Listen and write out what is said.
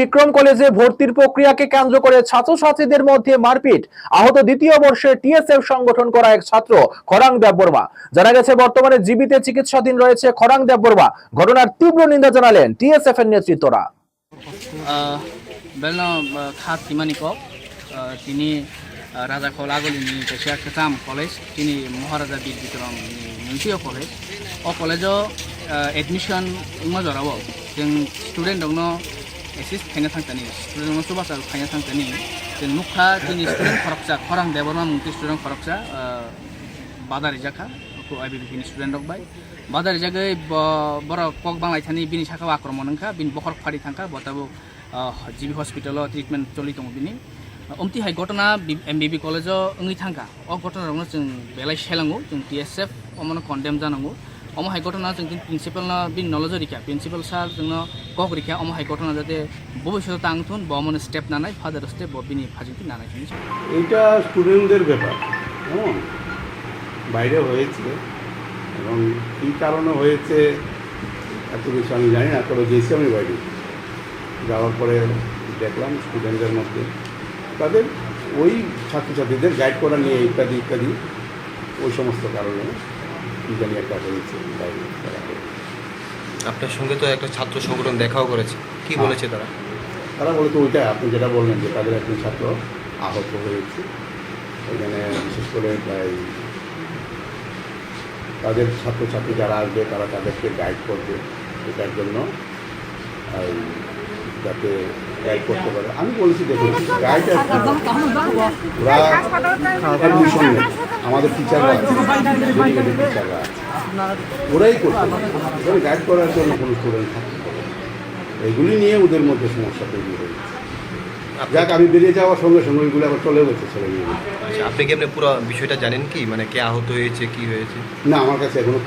বিক্রম কলেজে ভর্তির প্রক্রিয়াকে কেন্দ্র করে ছাত্রছাত্রীদের মধ্যে মারপিট। আহত দ্বিতীয় বর্ষে টিএসএফ সংগঠন করা এক ছাত্র খরাং দেববর্মা। জানা গেছে বর্তমানে জীবিতে চিকিৎসাধীন রয়েছে খরাং দেববর্মা। ঘটনার তীব্র নিন্দা জানালেন টিএসএফ এর নেতৃত্বরা khat timani ko uh, tini uh, raja khol agoli ni kaisa ketam college tini maharaja bid bikram ni munsio college o college o uh, admission ingma jorabo जों student dong no assist खायनो थांतनि student dong subasa खायनो थांतनि जों नुखा जोंनि student खरकसा खरां Debbarma मुंति student खरकसा बादारि जाखा को आइबिबि नि student रक bye बादारि जागै बर कक बांलाय थानि बिनि साखाव आक्रमण नंखा बिनि बखर फारि थांखा बताबो जिबि हस्पिटालाव ट्रिटमेन्ट चलि दङ बिनि अमति हाय घटना एमबिबि कलेजाव ओङै थांखा अ घटनायावनो जों बेलाय सेलांगौ जों टिएसएफ अमानो कन्डेम जानांगौ অম হাইকটনা যেন প্রিন্সিপালনা বি নলেজ রেখা প্রিন্সিপাল স্যার যেন কক রেখা অম হাইকটনা যাতে ভবিষ্যতে আংথুন বা অমন স্টেপ না নাই ফাদার স্টেপ বিনি কি না নাই এইটা স্টুডেন্টদের ব্যাপার হ্যাঁ বাইরে হয়েছে এবং কী কারণে হয়েছে এত কিছু আমি জানি না, তবে গেছি আমি বাইরে। যাওয়ার পরে দেখলাম স্টুডেন্টদের মধ্যে। তাদের ওই ছাত্রছাত্রীদের গাইড করা নিয়ে ইত্যাদি ইত্যাদি, ওই সমস্ত কারণে। কী জানি একটা হয়েছে। আপনার সঙ্গে তো একটা ছাত্র সংগঠন দেখাও করেছে। কি হ্যাঁ। বলেছে তারা? তারা বলতো ওইটা আপনি যেটা বললেন যে তাদের একজন ছাত্র আহত হয়েছে এখানে বিশেষ করে প্রায় তাদের ছাত্রছাত্রী যারা আসবে তারা তাদেরকে গাইড করবে এটার জন্য যাতে গাইড করতে পারে। আমি বলেছি দেখুন গাইড ওরা আমাদের টিচাররা টিচাররা ওরাই করতে পারে। গাইড করার জন্য কোনো স্টুডেন্ট থাকতে পারে এগুলি নিয়ে ওদের মধ্যে সমস্যা তৈরি হয়েছে যাক আমি বেরিয়ে যাওয়ার সঙ্গে সঙ্গে ওইগুলো আবার চলে গেছে ছেলে মেয়ে আচ্ছা আপনি কি আপনি পুরো বিষয়টা জানেন কি? মানে কে আহত হয়েছে কি হয়েছে? না আমার কাছে এখনও